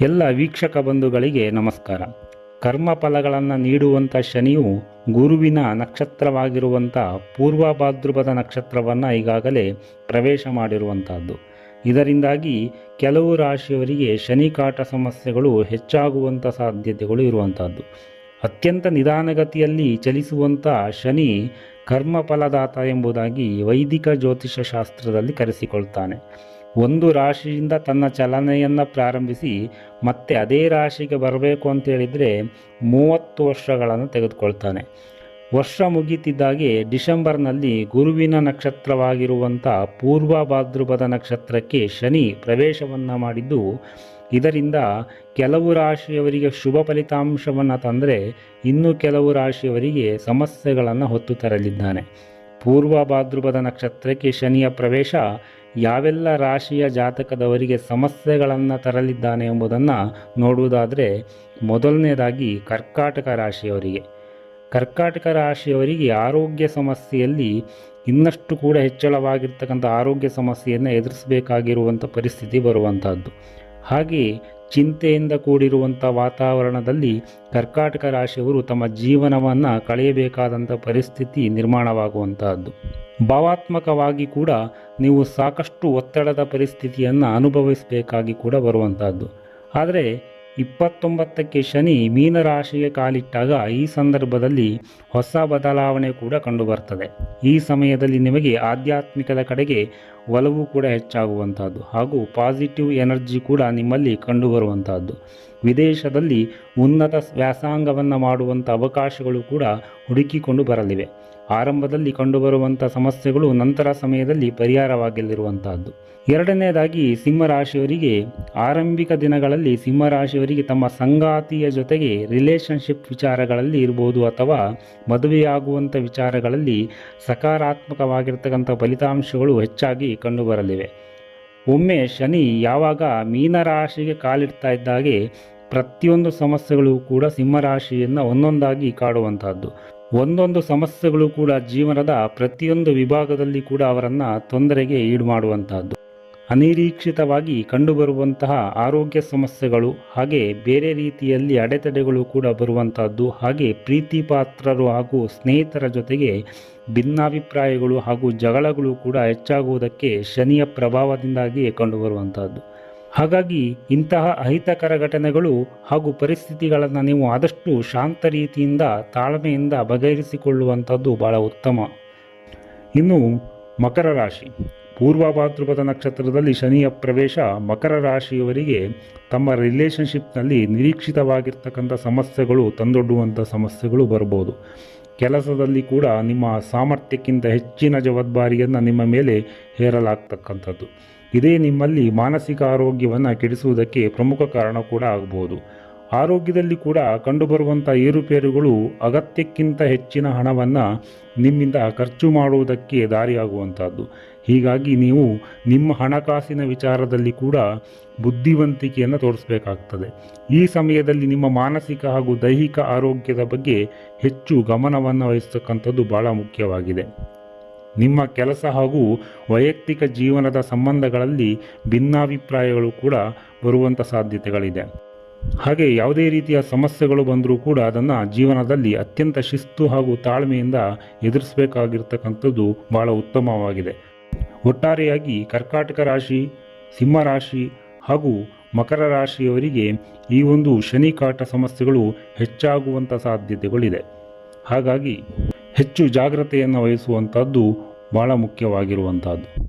ಎಲ್ಲ ವೀಕ್ಷಕ ಬಂಧುಗಳಿಗೆ ನಮಸ್ಕಾರ. ಕರ್ಮಫಲಗಳನ್ನು ನೀಡುವಂಥ ಶನಿಯು ಗುರುವಿನ ನಕ್ಷತ್ರವಾಗಿರುವಂಥ ಪೂರ್ವ ಭಾದ್ರಪದ ನಕ್ಷತ್ರವನ್ನು ಈಗಾಗಲೇ ಪ್ರವೇಶ ಮಾಡಿರುವಂಥದ್ದು ಇದರಿಂದಾಗಿ ಕೆಲವು ರಾಶಿಯವರಿಗೆ ಶನಿ ಕಾಟ ಸಮಸ್ಯೆಗಳು ಹೆಚ್ಚಾಗುವಂಥ ಸಾಧ್ಯತೆಗಳು ಇರುವಂಥದ್ದು ಅತ್ಯಂತ ನಿಧಾನಗತಿಯಲ್ಲಿ ಚಲಿಸುವಂಥ ಶನಿ ಕರ್ಮಫಲದಾತ ಎಂಬುದಾಗಿ ವೈದಿಕ ಜ್ಯೋತಿಷ ಶಾಸ್ತ್ರದಲ್ಲಿ ಕರೆಸಿಕೊಳ್ತಾನೆ. ಒಂದು ರಾಶಿಯಿಂದ ತನ್ನ ಚಲನೆಯನ್ನು ಪ್ರಾರಂಭಿಸಿ ಮತ್ತೆ ಅದೇ ರಾಶಿಗೆ ಬರಬೇಕು ಅಂತ ಹೇಳಿದರೆ ಮೂವತ್ತು ವರ್ಷಗಳನ್ನು ತೆಗೆದುಕೊಳ್ತಾನೆ. ವರ್ಷ ಮುಗೀತಿದ್ದಾಗೆ ಡಿಸೆಂಬರ್ನಲ್ಲಿ ಗುರುವಿನ ನಕ್ಷತ್ರವಾಗಿರುವಂಥ ಪೂರ್ವ ಭಾದ್ರಪದ ನಕ್ಷತ್ರಕ್ಕೆ ಶನಿ ಪ್ರವೇಶವನ್ನು ಮಾಡಿದ್ದು, ಇದರಿಂದ ಕೆಲವು ರಾಶಿಯವರಿಗೆ ಶುಭ ಫಲಿತಾಂಶವನ್ನು ತಂದರೆ ಇನ್ನು ಕೆಲವು ರಾಶಿಯವರಿಗೆ ಸಮಸ್ಯೆಗಳನ್ನು ಹೊತ್ತು ತರಲಿದ್ದಾನೆ. ಪೂರ್ವ ಭಾದ್ರಪದ ನಕ್ಷತ್ರಕ್ಕೆ ಶನಿಯ ಪ್ರವೇಶ ಯಾವೆಲ್ಲ ರಾಶಿಯ ಜಾತಕದವರಿಗೆ ಸಮಸ್ಯೆಗಳನ್ನು ತರಲಿದ್ದಾನೆ ಎಂಬುದನ್ನು ನೋಡುವುದಾದರೆ ಮೊದಲನೇದಾಗಿ ಕರ್ಕಾಟಕ ರಾಶಿಯವರಿಗೆ. ಕರ್ಕಾಟಕ ರಾಶಿಯವರಿಗೆ ಆರೋಗ್ಯ ಸಮಸ್ಯೆಯಲ್ಲಿ ಇನ್ನಷ್ಟು ಕೂಡ ಹೆಚ್ಚಳವಾಗಿರ್ತಕ್ಕಂಥ ಆರೋಗ್ಯ ಸಮಸ್ಯೆಯನ್ನು ಎದುರಿಸಬೇಕಾಗಿರುವಂಥ ಪರಿಸ್ಥಿತಿ ಬರುವಂತಹದ್ದು ಹಾಗೆ ಚಿಂತೆಯಿಂದ ಕೂಡಿರುವಂಥ ವಾತಾವರಣದಲ್ಲಿ ಕರ್ಕಾಟಕ ರಾಶಿಯವರು ತಮ್ಮ ಜೀವನವನ್ನು ಕಳೆಯಬೇಕಾದಂಥ ಪರಿಸ್ಥಿತಿ ನಿರ್ಮಾಣವಾಗುವಂತಹದ್ದು ಭಾವಾತ್ಮಕವಾಗಿ ಕೂಡ ನೀವು ಸಾಕಷ್ಟು ಒತ್ತಡದ ಪರಿಸ್ಥಿತಿಯನ್ನು ಅನುಭವಿಸಬೇಕಾಗಿ ಕೂಡ ಬರುವಂಥದ್ದು. ಆದರೆ ಇಪ್ಪತ್ತೊಂಬತ್ತಕ್ಕೆ ಶನಿ ಮೀನರಾಶಿಗೆ ಕಾಲಿಟ್ಟಾಗ ಈ ಸಂದರ್ಭದಲ್ಲಿ ಹೊಸ ಬದಲಾವಣೆ ಕೂಡ ಕಂಡುಬರ್ತದೆ. ಈ ಸಮಯದಲ್ಲಿ ನಿಮಗೆ ಆಧ್ಯಾತ್ಮಿಕದ ಕಡೆಗೆ ಒಲವು ಕೂಡ ಹೆಚ್ಚಾಗುವಂಥದ್ದು ಹಾಗೂ ಪಾಸಿಟಿವ್ ಎನರ್ಜಿ ಕೂಡ ನಿಮ್ಮಲ್ಲಿ ಕಂಡುಬರುವಂಥದ್ದು. ವಿದೇಶದಲ್ಲಿ ಉನ್ನತ ವ್ಯಾಸಾಂಗವನ್ನು ಮಾಡುವಂಥ ಅವಕಾಶಗಳು ಕೂಡ ಹುಡುಕಿಕೊಂಡು ಬರಲಿವೆ. ಆರಂಭದಲ್ಲಿ ಕಂಡುಬರುವಂಥ ಸಮಸ್ಯೆಗಳು ನಂತರ ಸಮಯದಲ್ಲಿ ಪರಿಹಾರವಾಗಲಿರುವಂತಹದ್ದು ಎರಡನೇದಾಗಿ ಸಿಂಹರಾಶಿಯವರಿಗೆ ಆರಂಭಿಕ ದಿನಗಳಲ್ಲಿ ಸಿಂಹರಾಶಿಯವರಿಗೆ ತಮ್ಮ ಸಂಗಾತಿಯ ಜೊತೆಗೆ ರಿಲೇಷನ್ಶಿಪ್ ವಿಚಾರಗಳಲ್ಲಿ ಇರ್ಬೋದು ಅಥವಾ ಮದುವೆಯಾಗುವಂಥ ವಿಚಾರಗಳಲ್ಲಿ ಸಕಾರಾತ್ಮಕವಾಗಿರ್ತಕ್ಕಂಥ ಫಲಿತಾಂಶಗಳು ಹೆಚ್ಚಾಗಿ ಕಂಡುಬರಲಿವೆ. ಒಮ್ಮೆ ಶನಿ ಯಾವಾಗ ಮೀನರಾಶಿಗೆ ಕಾಲಿಡ್ತಾ ಇದ್ದಾಗೆ ಪ್ರತಿಯೊಂದು ಸಮಸ್ಯೆಗಳು ಕೂಡ ಸಿಂಹರಾಶಿಯನ್ನು ಒಂದೊಂದಾಗಿ ಕಾಡುವಂಥದ್ದು. ಒಂದೊಂದು ಸಮಸ್ಯೆಗಳು ಕೂಡ ಜೀವನದ ಪ್ರತಿಯೊಂದು ವಿಭಾಗದಲ್ಲಿ ಕೂಡ ಅವರನ್ನು ತೊಂದರೆಗೆ ಈಡು ಮಾಡುವಂತಹದ್ದು ಅನಿರೀಕ್ಷಿತವಾಗಿ ಕಂಡುಬರುವಂತಹ ಆರೋಗ್ಯ ಸಮಸ್ಯೆಗಳು ಹಾಗೆ ಬೇರೆ ರೀತಿಯಲ್ಲಿ ಅಡೆತಡೆಗಳು ಕೂಡ ಬರುವಂತಹದ್ದು ಹಾಗೆ ಪ್ರೀತಿ ಪಾತ್ರರು ಹಾಗೂ ಸ್ನೇಹಿತರ ಜೊತೆಗೆ ಭಿನ್ನಾಭಿಪ್ರಾಯಗಳು ಹಾಗೂ ಜಗಳಗಳು ಕೂಡ ಹೆಚ್ಚಾಗುವುದಕ್ಕೆ ಶನಿಯ ಪ್ರಭಾವದಿಂದಾಗಿ ಕಂಡುಬರುವಂತಹದ್ದು. ಹಾಗಾಗಿ ಇಂತಹ ಅಹಿತಕರ ಘಟನೆಗಳು ಹಾಗೂ ಪರಿಸ್ಥಿತಿಗಳನ್ನು ನೀವು ಆದಷ್ಟು ಶಾಂತ ರೀತಿಯಿಂದ ತಾಳ್ಮೆಯಿಂದ ಬಗೆಹರಿಸಿಕೊಳ್ಳುವಂಥದ್ದು ಬಹಳ ಉತ್ತಮ. ಇನ್ನು ಮಕರ ರಾಶಿ. ಪೂರ್ವ ಭಾದ್ರಪದ ನಕ್ಷತ್ರದಲ್ಲಿ ಶನಿಯ ಪ್ರವೇಶ ಮಕರ ರಾಶಿಯವರಿಗೆ ತಮ್ಮ ರಿಲೇಷನ್ಶಿಪ್ನಲ್ಲಿ ನಿರೀಕ್ಷಿತವಾಗಿರ್ತಕ್ಕಂಥ ಸಮಸ್ಯೆಗಳು ತಂದೊಡ್ಡುವಂಥ ಸಮಸ್ಯೆಗಳು ಬರ್ಬೋದು. ಕೆಲಸದಲ್ಲಿ ಕೂಡ ನಿಮ್ಮ ಸಾಮರ್ಥ್ಯಕ್ಕಿಂತ ಹೆಚ್ಚಿನ ಜವಾಬ್ದಾರಿಯನ್ನು ನಿಮ್ಮ ಮೇಲೆ ಹೇರಲಾಗ್ತಕ್ಕಂಥದ್ದು. ಇದೇ ನಿಮ್ಮಲ್ಲಿ ಮಾನಸಿಕ ಆರೋಗ್ಯವನ್ನು ಕೆಡಿಸುವುದಕ್ಕೆ ಪ್ರಮುಖ ಕಾರಣ ಕೂಡ ಆಗಬಹುದು ಆರೋಗ್ಯದಲ್ಲಿ ಕೂಡ ಕಂಡುಬರುವಂಥ ಏರುಪೇರುಗಳು ಅಗತ್ಯಕ್ಕಿಂತ ಹೆಚ್ಚಿನ ಹಣವನ್ನು ನಿಮ್ಮಿಂದ ಖರ್ಚು ಮಾಡುವುದಕ್ಕೆ ದಾರಿಯಾಗುವಂಥದ್ದು. ಹೀಗಾಗಿ ನೀವು ನಿಮ್ಮ ಹಣಕಾಸಿನ ವಿಚಾರದಲ್ಲಿ ಕೂಡ ಬುದ್ಧಿವಂತಿಕೆಯನ್ನು ತೋರಿಸಬೇಕಾಗ್ತದೆ. ಈ ಸಮಯದಲ್ಲಿ ನಿಮ್ಮ ಮಾನಸಿಕ ಹಾಗೂ ದೈಹಿಕ ಆರೋಗ್ಯದ ಬಗ್ಗೆ ಹೆಚ್ಚು ಗಮನವನ್ನು ವಹಿಸ್ತಕ್ಕಂಥದ್ದು ಬಹಳ ಮುಖ್ಯವಾಗಿದೆ. ನಿಮ್ಮ ಕೆಲಸ ಹಾಗೂ ವೈಯಕ್ತಿಕ ಜೀವನದ ಸಂಬಂಧಗಳಲ್ಲಿ ಭಿನ್ನಾಭಿಪ್ರಾಯಗಳು ಕೂಡ ಬರುವಂಥ ಸಾಧ್ಯತೆಗಳಿದೆ. ಹಾಗೆ ಯಾವುದೇ ರೀತಿಯ ಸಮಸ್ಯೆಗಳು ಬಂದರೂ ಕೂಡ ಅದನ್ನು ಜೀವನದಲ್ಲಿ ಅತ್ಯಂತ ಶಿಸ್ತು ಹಾಗೂ ತಾಳ್ಮೆಯಿಂದ ಎದುರಿಸಬೇಕಾಗಿರ್ತಕ್ಕಂಥದ್ದು ಭಾಳ ಉತ್ತಮವಾಗಿದೆ. ಒಟ್ಟಾರೆಯಾಗಿ ಕರ್ಕಾಟಕ ರಾಶಿ ಸಿಂಹರಾಶಿ ಹಾಗೂ ಮಕರ ರಾಶಿಯವರಿಗೆ ಈ ಒಂದು ಶನಿ ಕಾಟ ಸಮಸ್ಯೆಗಳು ಹೆಚ್ಚಾಗುವಂಥ ಸಾಧ್ಯತೆಗಳಿದೆ. ಹಾಗಾಗಿ ಹೆಚ್ಚು ಜಾಗ್ರತೆಯನ್ನು ವಹಿಸುವಂಥದ್ದು ಭಾಳ ಮುಖ್ಯವಾಗಿರುವಂಥದ್ದು